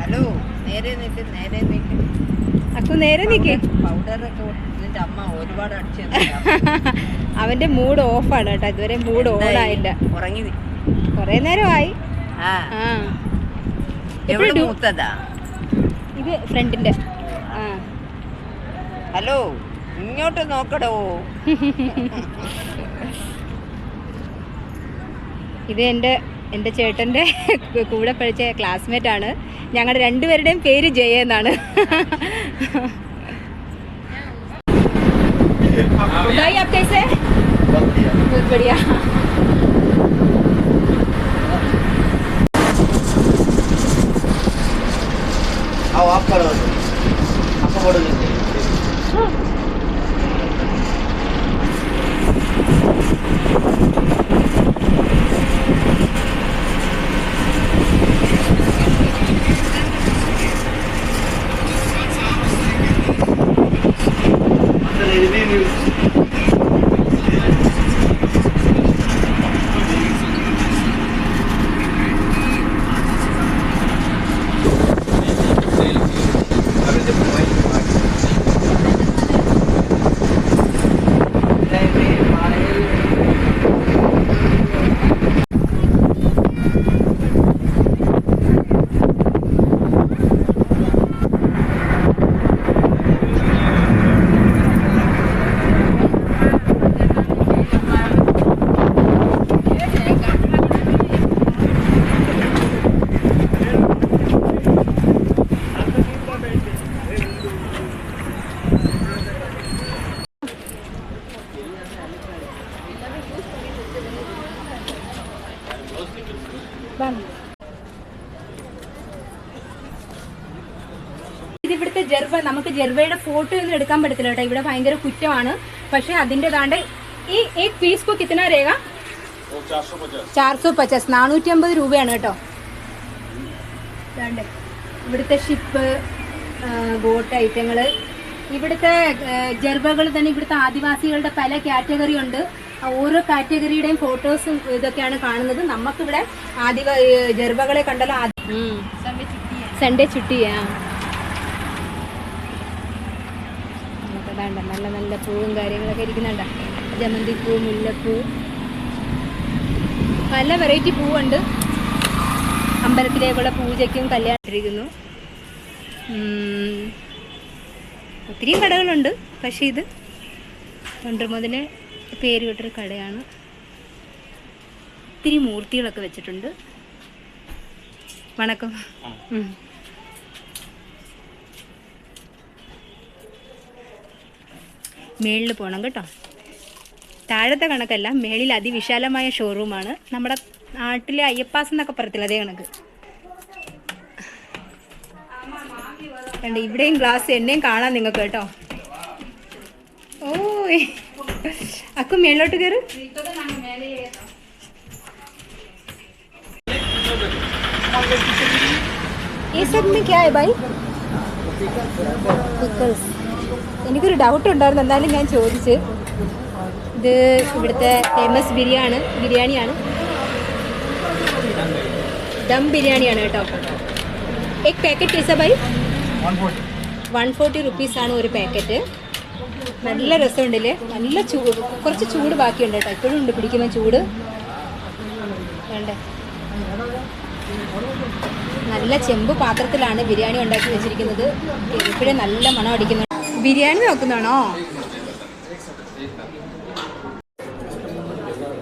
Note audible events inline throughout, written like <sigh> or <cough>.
Hello നേരെ നിൽക്ക് നേരെ നിൽക്ക് അക്കു നേരെ നിൽക്കേ പൗഡറൊക്കെ നിന്റെ അമ്മ ഒരുപാട്. <laughs> അവന്റെ മൂഡ് ഓഫാണ് കേട്ടോ. ഇതുവരെ മൂഡ് ഓൺ ആയില്ല ഉറങ്ങി കൊറേ നേരമായി. ഇത് ഫ്രണ്ടിന്റെ. ഹലോ ഇങ്ങോട്ട് നോക്കടോ. <laughs> ഇത് എൻ്റെ എൻ്റെ ചേട്ടൻ്റെ കൂടെ പഠിച്ച ക്ലാസ്മേറ്റ് ആണ് ഞങ്ങളുടെ രണ്ടുപേരുടെയും പേര് ജയ എന്നാണ് भाई आप कैसे हैं? बहुत बढ़िया ഇവിടുത്തെ ജെർവ നമുക്ക് ജെർവയുടെ ഫോട്ടോ ഒന്നും എടുക്കാൻ പറ്റത്തില്ല കേട്ടോ. ഇവിടെ ഭയങ്കര കുറ്റമാണ്. പക്ഷെ അതിന്റെതാണ്ട് ഈ ഈ പീസ് കോ കിത്തന രേഖ. ചാർസോ പച്ചാസ് നാനൂറ്റി അമ്പത് രൂപയാണ് കേട്ടോ. ഇവിടുത്തെ ഷിപ്പ് ബോട്ട് ഐറ്റങ്ങൾ ഇവിടുത്തെ ജർബകൾ തന്നെ ഇവിടുത്തെ ആദിവാസികളുടെ പല കാറ്റഗറി ഉണ്ട്. ഓരോ കാറ്റഗറിയുടെയും ഫോട്ടോസും ഇതൊക്കെയാണ് കാണുന്നത്. നമുക്കിവിടെ ആദിവാ ജർബകളെ കണ്ടല്ലോ. സൺഡേ ചുട്ടിയാ. നമുക്കതാണ്ട നല്ല നല്ല പൂവും കാര്യങ്ങളൊക്കെ ഇരിക്കുന്നുണ്ട. ജമന്തി പൂ മുല്ലപ്പൂ. പല വെറൈറ്റി പൂവുണ്ട്. അമ്പലത്തിലേക്കുള്ള പൂജയ്ക്കും കല്യാണിരിക്കുന്നു ഒത്തിരി കടകളുണ്ട്. പക്ഷേ ഇത് പണ്ട് മുതലേ പേര് കേട്ടൊരു കടയാണ്. ഒത്തിരി മൂർത്തികളൊക്കെ വെച്ചിട്ടുണ്ട്. വണക്കം. മേളിൽ പോകണം കേട്ടോ താഴത്തെ കണക്കല്ല മേളിൽ അതിവിശാലമായ ഷോറൂമാണ് നമ്മുടെ നാട്ടിലെ അയ്യപ്പാസ് എന്നൊക്കെ പറയത്തില്ല അതേ കണക്ക് കണ്ട് ഇവിടെയും ഗ്ലാസ് എന്നെയും കാണാം നിങ്ങൾക്ക് കേട്ടോ ഓ അക്കു മേളിലോട്ട് കയറ് ഈ സെറ്റ് में क्या है भाई പിക്കിൾസ് എനിക്കൊരു ഡൗട്ട് ഉണ്ടായിരുന്നു. എന്തായാലും ഞാൻ ചോദിച്ച്. ഇത് ഇവിടുത്തെ ഫേമസ് ബിരിയാണ് ബിരിയാണിയാണ്. ദം ബിരിയാണിയാണ് കേട്ടോ. എക് പാക്കറ്റ് പൈസ ബൈ വൺ ഫോർട്ടി റുപ്പീസാണ് ഒരു പാക്കറ്റ് നല്ല രസമുണ്ടല്ലേ? നല്ല ചൂട് കുറച്ച് ചൂട് ബാക്കിയുണ്ട് കേട്ടോ. ഇപ്പോഴും ഉണ്ട് പിടിക്കുന്ന ചൂട്. വേണ്ടേ? നല്ല ചെമ്പ് പാത്രത്തിലാണ് ബിരിയാണി ഉണ്ടാക്കി വെച്ചിരിക്കുന്നത്. എപ്പോഴും നല്ല മണം അടിക്കുന്നു. ബിരിയാണി നോക്കുന്നതാണോ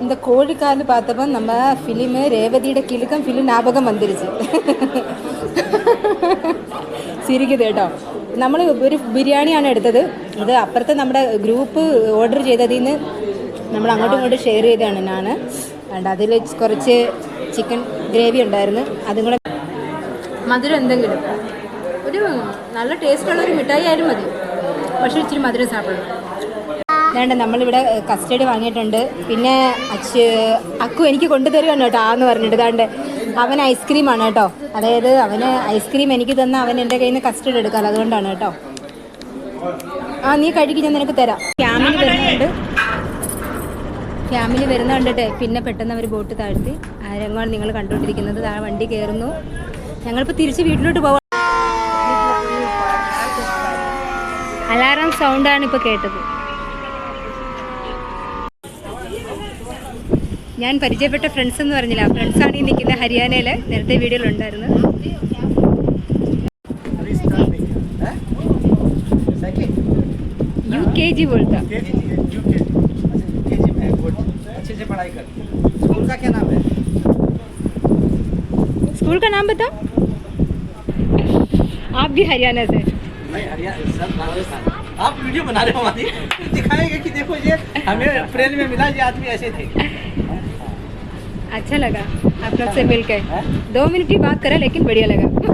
இந்த கோழிக்கால் பார்த்தப்போ நம்ம ஃபிலிமு ரேவதியோட கிழக்கம் ஃபிலிம் ஞாபகம் வந்துருச்சு ചിരിക്കുന്നത് കേട്ടോ നമ്മൾ ഒരു ബിരിയാണിയാണ് എടുത്തത് ഇത് അപ്പുറത്തെ നമ്മുടെ ഗ്രൂപ്പ് ഓർഡർ ചെയ്തതിൽ നിന്ന് നമ്മൾ അങ്ങോട്ടും ഇങ്ങോട്ടും ഷെയർ ചെയ്തതാണ് ഞാൻ അതുകൊണ്ട് അതിൽ കുറച്ച് ചിക്കൻ ഗ്രേവി ഉണ്ടായിരുന്നു അതും കൂടെ മധുരം എന്തെങ്കിലും ഒരു നല്ല ടേസ്റ്റുള്ള ഒരു മിഠായി ആയാലും മതി പക്ഷേ ഇച്ചിരി മധുരം സാപ്പിടും വേണ്ട നമ്മളിവിടെ കസ്റ്റഡി വാങ്ങിയിട്ടുണ്ട്. പിന്നെ അച്ഛ അക്കു എനിക്ക് കൊണ്ടുതരുവാണ് കേട്ടോ ആന്ന് പറഞ്ഞിട്ട്. ഇതാണ്ട് അവൻ ഐസ്ക്രീമാണ് കേട്ടോ. അതായത് അവന് ഐസ്ക്രീം എനിക്ക് തന്ന അവൻ എന്റെ കയ്യിൽ നിന്ന് കസ്റ്റഡി എടുക്കാൻ അതുകൊണ്ടാണ് കേട്ടോ. ആ നീ കഴിക്കും ഞാൻ നിനക്ക് തരാം. ഫാമിലി വരുന്നുണ്ട്. ഫാമിലി വരുന്ന പിന്നെ പെട്ടെന്ന് അവർ ബോട്ട് താഴ്ത്തി. ആരെങ്ങോ നിങ്ങൾ കണ്ടുകൊണ്ടിരിക്കുന്നത് ആ വണ്ടി കയറുന്നു ഞങ്ങളിപ്പോൾ തിരിച്ച് വീട്ടിലോട്ട് പോവാം അലാറം സൗണ്ടാണ് ഇപ്പോൾ കേട്ടത് ഞാൻ പരിചയപ്പെട്ട ഫ്രണ്ട്സ് എന്ന് പറഞ്ഞില്ല ഫ്രണ്ട്സാണ് ഈ നിൽക്കുന്ന ഹരിയാനയിൽ നേരത്തെ വീഡിയോയിലുണ്ടായിരുന്നു अभी स्टार्टिंग है सेकंड यू के जी बोलता केजी यूके केजी में गुड अच्छे से पढ़ाई कर स्कूल का क्या नाम है स्कूल का नाम बताओ आप भी हरियाणा से आप वीडियो बना रहे हो हमारी दिखाएँगे कि देखो ये हमें ट्रेन में मिला ये आदमी ऐसे थे। अच्छा लगा आप लोग से मिलकर दो मिनट की बात करें लेकिन बढ़िया लगा।